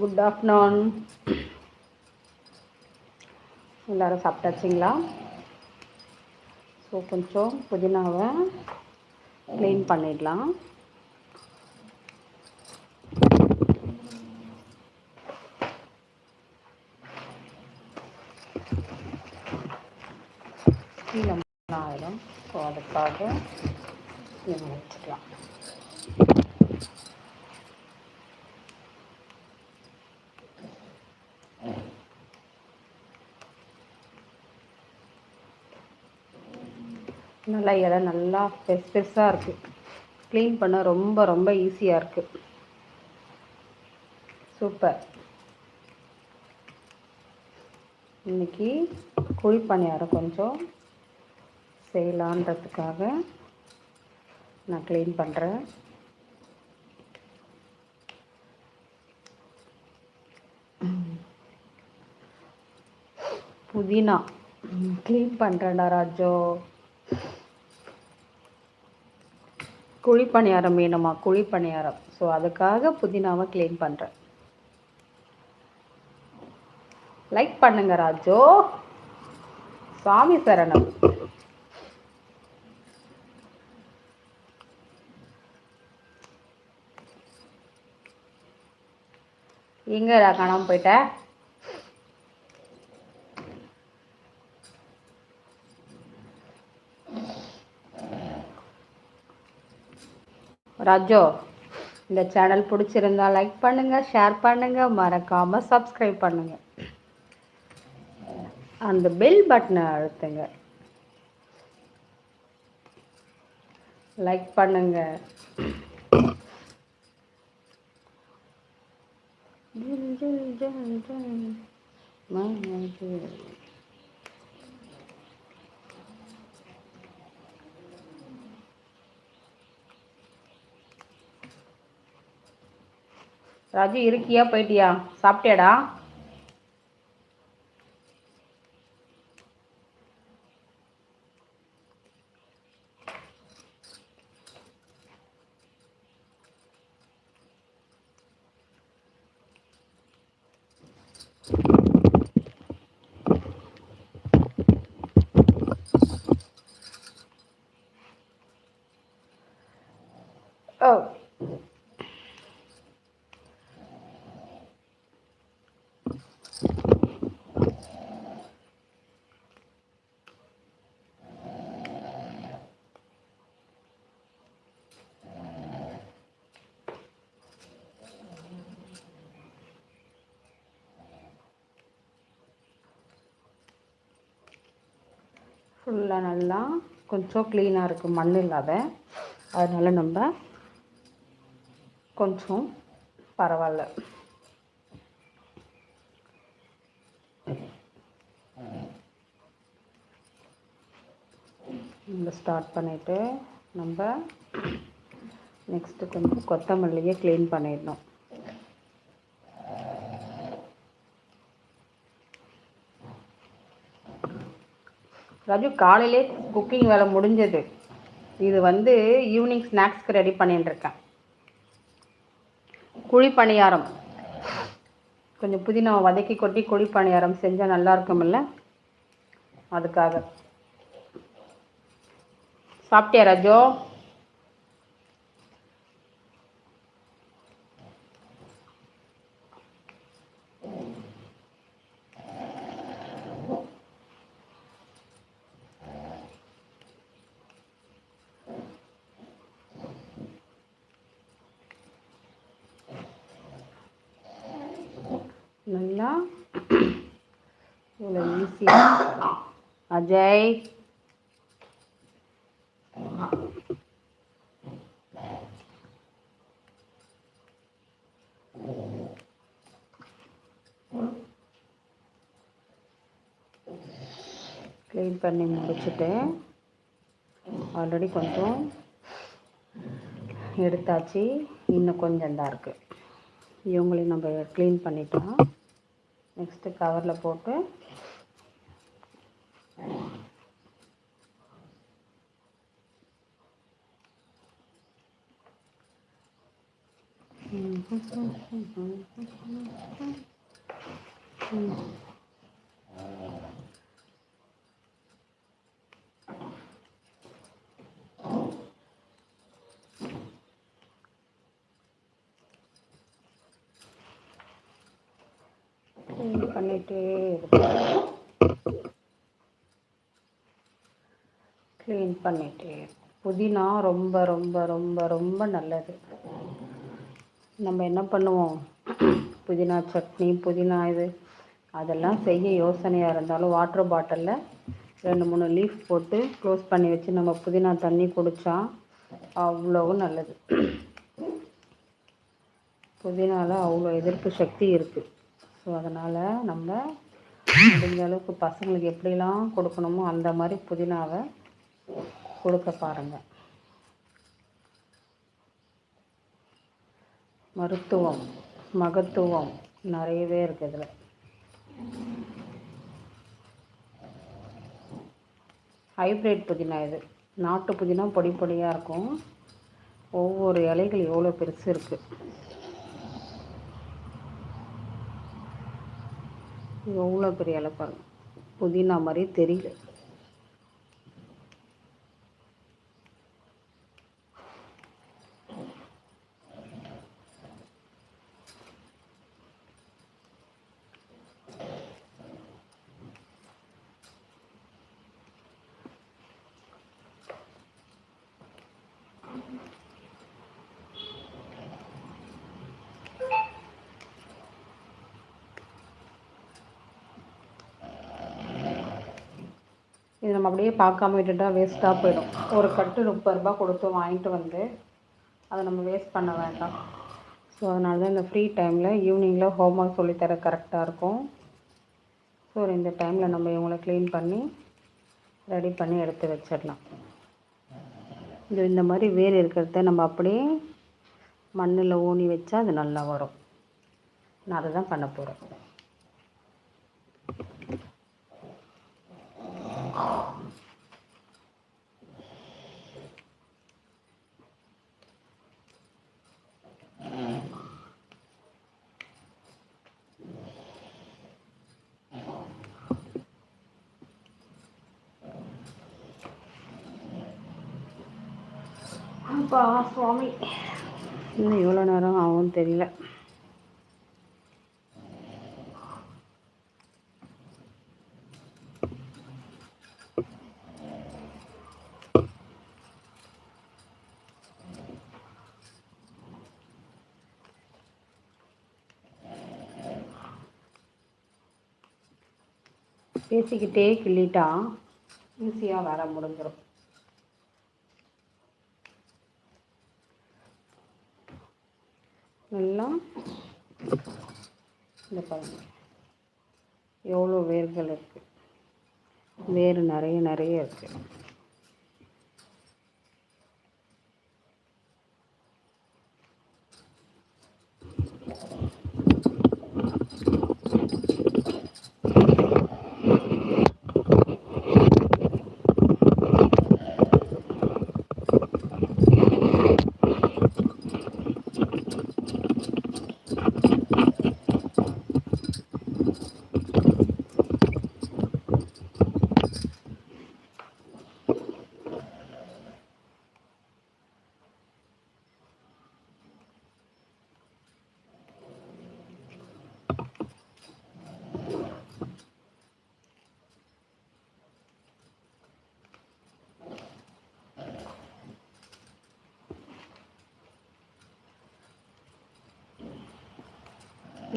Good afternoon எல்லோரும் சாப்பிட்டாச்சிங்களா? So கொஞ்சம் புதினாவை clean பண்ணிடலாம் கீழே ஆயிடும் ஸோ அதுக்காக இதை வச்சுக்கலாம் நல்லா இலை நல்லா பெருசு பெருசாக இருக்குது க்ளீன் பண்ண ரொம்ப ரொம்ப ஈஸியாக இருக்குது சூப்பர் இன்னைக்கு குழி பணியாரம் கொஞ்சம் செய்யலான்றதுக்காக நான் க்ளீன் பண்ணுறேன் புதினா. க்ளீன் பண்ணுறேன்டா ராஜோ. குழி பணியாரம் வேணுமா குழி பணியாரம் ஸோ அதுக்காக புதினாவை க்ளீன் பண்ணுறேன் லைக் பண்ணுங்க ராஜோ. சாமி சரணம். எங்கடா காணாம போயிட்டேன் ராஜோ இந்த சேனல் பிடிச்சிருந்தா லைக் பண்ணுங்க ஷேர் பண்ணுங்க மறக்காம சப்ஸ்கிரைப் பண்ணுங்க. அந்த பெல் பட்டனை அழுத்துங்க. லைக் பண்ணுங்க. ஜில் ஜில் ஜில் ஜில் ராஜு இருக்கியா போயிட்டியா? சாப்பிட்டியாடா? ஃபுல்லாக நல்லா கொஞ்சம் க்ளீனாக இருக்கும் மண் இல்லாத. அதனால் நம்ம கொஞ்சம் பரவாயில்ல. நம்ம ஸ்டார்ட் பண்ணிவிட்டு நம்ம நெக்ஸ்ட்டு கொஞ்சம் கொத்தமல்லியை க்ளீன் பண்ணிடணும். ராஜு காலையிலே குக்கிங் வேலை முடிஞ்சது. இது வந்து ஈவினிங் ஸ்நாக்ஸ்க்கு ரெடி பண்ணிட்டுருக்கேன் குழி பணியாரம் கொஞ்சம் புதினாவை வதக்கி கொட்டி குழி பணியாரம் செஞ்சால் நல்லா இருக்கும்ல? அதுக்காக. சாப்பிட்டியா ராஜோ நல்லா இவ்வளோ ஈஸியாக அஜய் க்ளீன் பண்ணி முடிச்சுட்டேன் ஆல்ரெடி கொஞ்சம் எடுத்தாச்சு. இன்னும் கொஞ்சம் தான் இருக்குது இவங்களையும் நம்ம க்ளீன் பண்ணிட்டோம் நெக்ஸ்ட்டு கவரில் போட்டு க்ளீன் பண்ணிகிட்டே இருப்பேன். க்ளீன் பண்ணிகிட்டே புதினா ரொம்ப ரொம்ப ரொம்ப ரொம்ப நல்லது. நம்ம என்ன பண்ணுவோம்? புதினா சட்னி புதினா இது அதெல்லாம் செய்ய யோசனையாக இருந்தாலும் வாட்டர் பாட்டிலில் ரெண்டு மூணு லீஃப் போட்டு க்ளோஸ் பண்ணி வச்சு நம்ம புதினா தண்ணி குடித்தா அவ்வளவும் நல்லது. புதினால அவ்வளோ எதிர்ப்பு சக்தி இருக்குது ஸோ அதனால் நம்ம முடிஞ்ச அளவுக்கு பசங்களுக்கு எப்படிலாம் கொடுக்கணுமோ அந்த மாதிரி புதினாவை கொடுக்க பாருங்கள் மருத்துவம் மகத்துவம் நிறையவே இருக்குது இதில். ஹைப்ரிட் புதினா இது. நாட்டு புதினா பொடி பொடியாக இருக்கும். ஒவ்வொரு இலைகள் எவ்வளோ பெருசு இருக்குது எவ்வளோ பெரிய இலை பாருங்கள் புதினா மாதிரி தெரியல இது நம்ம அப்படியே பார்க்காம விட்டுட்டா வேஸ்ட்டாக போயிடும். ஒரு கட்டு முப்பது ரூபா கொடுத்து வாங்கிட்டு வந்து அதை நம்ம வேஸ்ட் பண்ண வேண்டாம். ஸோ அதனால தான் இந்த ஃப்ரீ டைமில் ஈவினிங்கில் ஹோம் ஒர்க் சொல்லித்தர கரெக்டாக இருக்கும். ஸோ இந்த டைமில் நம்ம இவங்கள க்ளீன் பண்ணி ரெடி பண்ணி எடுத்து வச்சிடலாம். இது இந்த மாதிரி வேர் இருக்கிறத நம்ம அப்படியே மண்ணில் ஊனி வச்சா அது நல்லா வரும். நான் அதை தான் பண்ண போகிறேன் அப்பா சுவாமி இன்னும் எவ்வளோ நேரம் ஆகும் தெரியல பேசிக்கிட்டே கிள்ளிட்டா ஈஸியாக வேலை முடிஞ்சிடும் நல்லா இந்த பாருங்க. எவ்வளோ வேர்கள் இருக்குது வேர் நிறைய நிறைய இருக்குது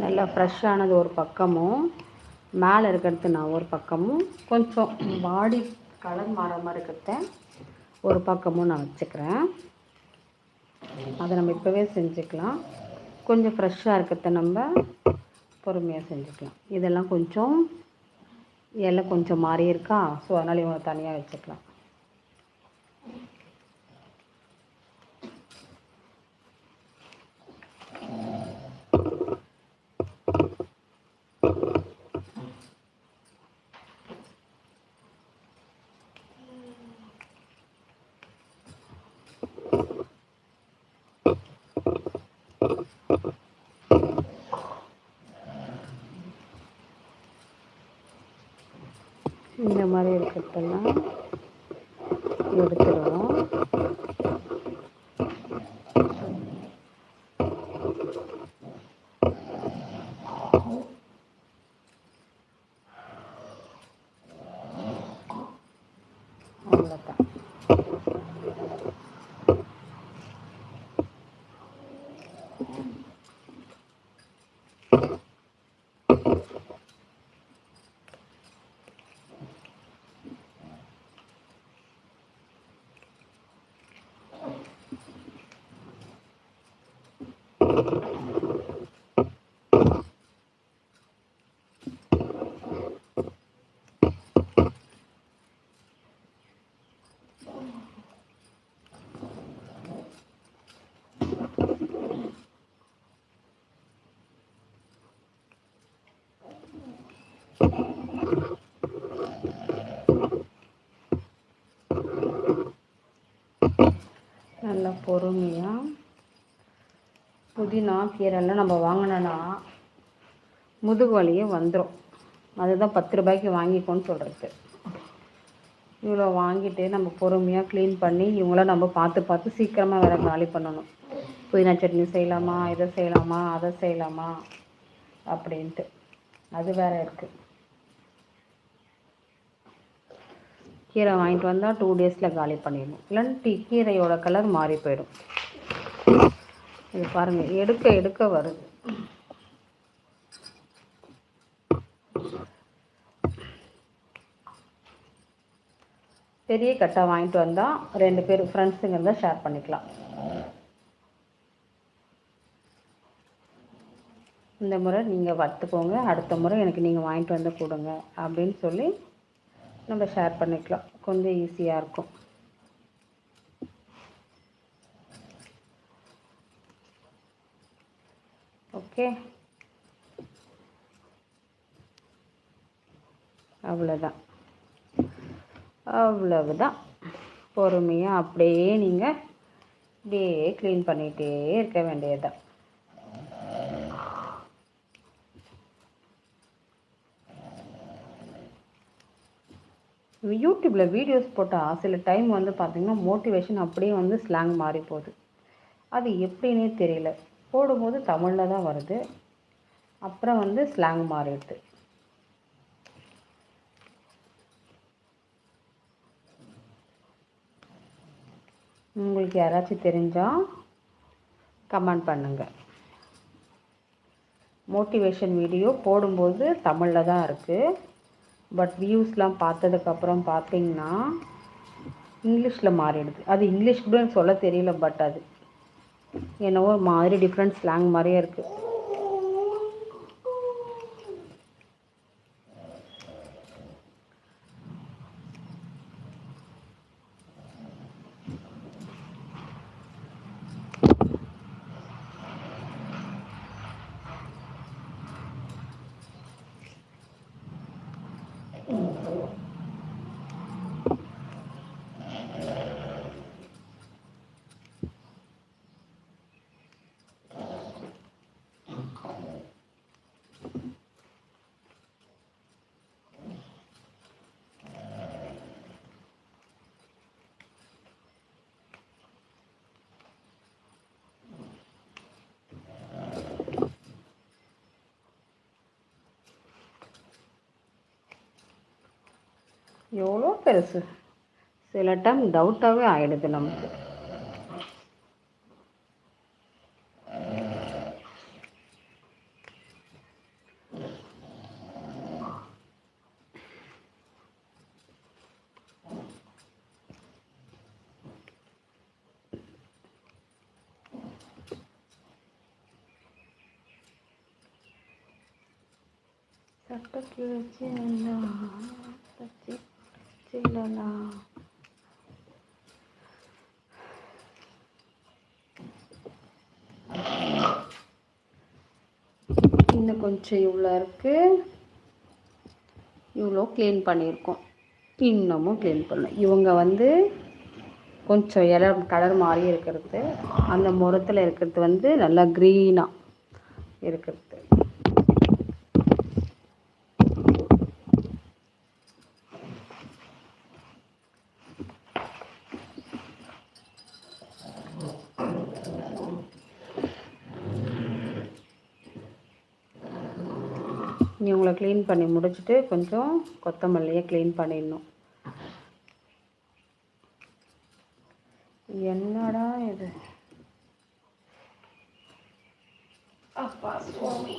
நல்லா ஃப்ரெஷ்ஷானது ஒரு பக்கமும் மேலே இருக்கிறது நான் ஒரு பக்கமும். கொஞ்சம் வாடி கலர் மாற மாதிரி இருக்கிறத ஒரு பக்கமும் நான் வச்சுக்கிறேன். அதை நம்ம இப்போவே செஞ்சுக்கலாம். கொஞ்சம் ஃப்ரெஷ்ஷாக இருக்கிறத நம்ம பொறுமையாக செஞ்சுக்கலாம். இதெல்லாம் கொஞ்சம் இலை கொஞ்சம் மாறி இருக்கா ஸோ அதனால் இவனை தனியாக வச்சுக்கலாம். இந்த மாதிரி இருக்கிறதெல்லாம் எடுத்துடுவோம் அவ்வளோதான் நல்லா பொறுமையாக புதினா கீரைலாம் நம்ம வாங்கினோன்னா முதுகு வலியே வந்துடும் அதுதான் பத்து ரூபாய்க்கு வாங்கிக்கோன்னு சொல்கிறது இவ்வளோ வாங்கிட்டு நம்ம பொறுமையாக க்ளீன் பண்ணி இவங்கள நம்ம பார்த்து பார்த்து சீக்கிரமாக வேறு காலி பண்ணணும். புதினா சட்னி செய்யலாமா இதை செய்யலாமா அதை செய்யலாமா அப்படின்ட்டு. அது வேறு இருக்குது கீரை வாங்கிட்டு வந்தால் டூ டேஸில் காலி பண்ணிடணும். இல்லைன்னா டீ கீரையோட கலர் மாறி போயிடும். இது பாருங்கள் எடுக்க எடுக்க வருது. பெரிய கட்டை வாங்கிட்டு வந்தால் ரெண்டு பேர் ஃப்ரெண்ட்ஸுங்க இருந்தால் ஷேர் பண்ணிக்கலாம். இந்த முறை நீங்கள் வறுத்துக்கோங்க அடுத்த முறை எனக்கு நீங்கள் வாங்கிட்டு வந்து கொடுங்க அப்படின்னு சொல்லி நம்ம ஷேர் பண்ணிக்கலாம். கொஞ்சம் ஈஸியாக இருக்கும். ஓகே அவ்வளோதான் அவ்வளவுதான். பொறுமையாக அப்படியே நீங்கள் அப்படியே க்ளீன் பண்ணிகிட்டே இருக்க வேண்டியதுதான். யூடியூப்பில் வீடியோஸ் போட்டால் சில டைம் வந்து பார்த்திங்கன்னா மோட்டிவேஷன் அப்படியே வந்து ஸ்லாங் மாறி போகுது. அது எப்படின்னே தெரியல. போடும்போது தமிழில் தான் வருது. அப்புறம் வந்து ஸ்லாங் மாறிடுது. உங்களுக்கு யாராச்சும் தெரிஞ்சால் கமெண்ட் பண்ணுங்கள் மோட்டிவேஷன் வீடியோ போடும்போது தமிழில் தான் இருக்குது பட் வியூஸ்லாம் பார்த்ததுக்கப்புறம் பார்த்தீங்கன்னா இங்கிலீஷில் மாறிடுது. அது இங்கிலீஷ் கூட சொல்ல தெரியல பட் அது என்னவோ மாதிரி டிஃப்ரெண்ட் ஸ்லாங் மாதிரியே இருக்குது எவ்வளோ பெருசு சில டைம் டவுட்டாகவே ஆகிடுது நமக்கு சட்டக்கு வச்சு தச்சு இல்லைண்ணா இன்னும் கொஞ்சம் இவ்வளோ இருக்குது இவ்வளோ க்ளீன் பண்ணியிருக்கோம். இன்னமும் க்ளீன் பண்ணணும் இவங்க வந்து கொஞ்சம் இலை கலர் மாறி இருக்கிறது. அந்த முரத்தில் இருக்கிறது வந்து நல்லா க்ரீனாக இருக்கிறது. இவங்களை க்ளீன் பண்ணி முடிச்சுட்டு கொஞ்சம் கொத்தமல்லியை க்ளீன் பண்ணிடணும். என்னடா இது? அப்பா சுவாமி.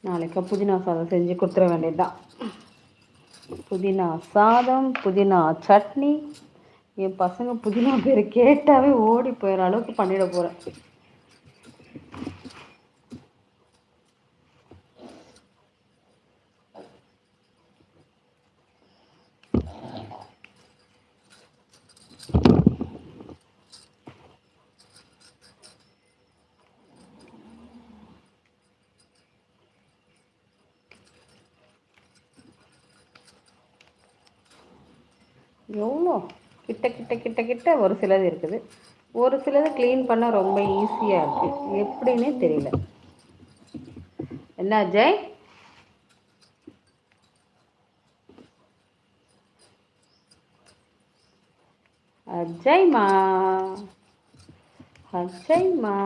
நாளைக்கு புதினா சாதம் செஞ்சு கொடுத்துட வேண்டியதுதான். புதினா சாதம் புதினா சட்னி என் பசங்க புதினா பேர் கேட்டாவே ஓடி போயிடுற அளவுக்கு பண்ணிட போகிறேன் எவ்வளோ கிட்ட கிட்ட ஒரு சிலது இருக்குது. ஒரு சிலது க்ளீன் பண்ண ரொம்ப ஈஸியாக இருக்குது எப்படின்னே தெரியல. என்ன அஜய்? அஜய்மா? அஜய்மா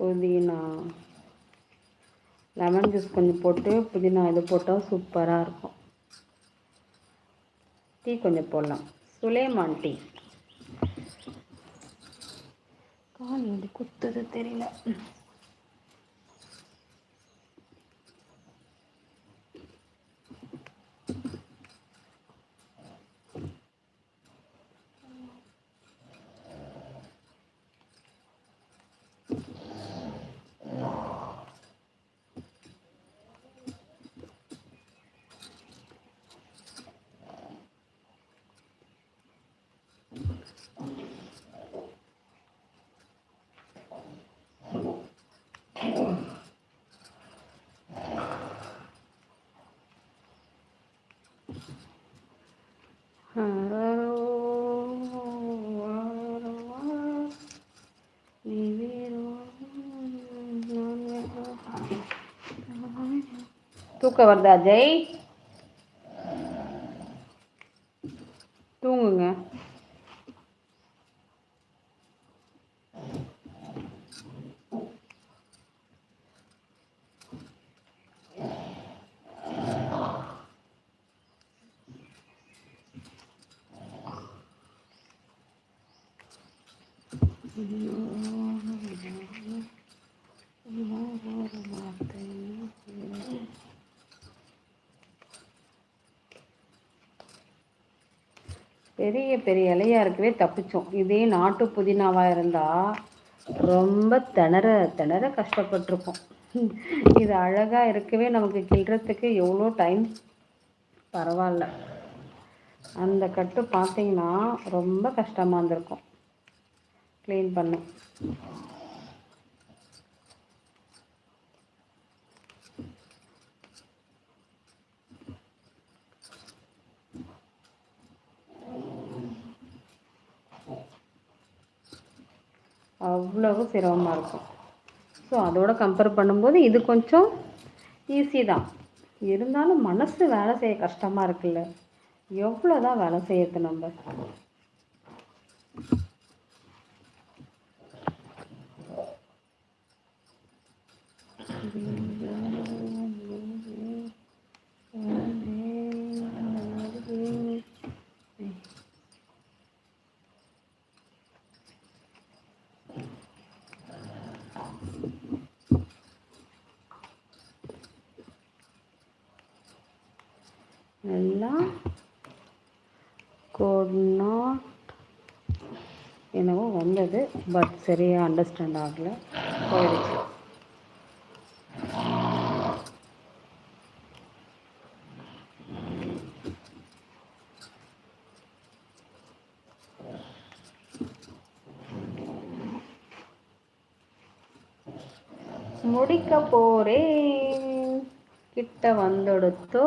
புதினா லெமன் ஜூஸ் கொஞ்சம் போட்டு புதினா இது போட்டால் சூப்பராக இருக்கும். டீ கொஞ்சம் போடலாம். சுலேமான் டீ. கால் வந்து குத்துது தெரியல. தூக்கம் வருதா ஜெய் பெரிய பெரிய இலையாக இருக்கவே தப்பிச்சோம். இதே நாட்டு புதினாவாக இருந்தால் ரொம்ப திணற திணற கஷ்டப்பட்டிருப்போம். இது அழகாக இருக்கவே நமக்கு கிள்றதுக்கு எவ்வளோ டைம் பரவாயில்ல. அந்த கட்டு பார்த்தீங்கன்னா ரொம்ப கஷ்டமாக இருந்திருக்கும். க்ளீன் பண்ண. அவ்வளவு சிரமமாக இருக்கும். ஸோ அதோட கம்பேர் பண்ணும்போது இது கொஞ்சம் ஈஸி தான். இருந்தாலும் மனசு வேலை செய்ய கஷ்டமாக இருக்குல்ல. எவ்வளோ தான் வேலை செய்யறது நம்ம? சரியாக அண்டர்ஸ்டாண்ட் ஆகலை. போயிடுச்சு. முடிக்க போறேன். கிட்ட வந்துடுத்தோ?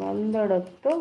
வந்துடுத்தோ?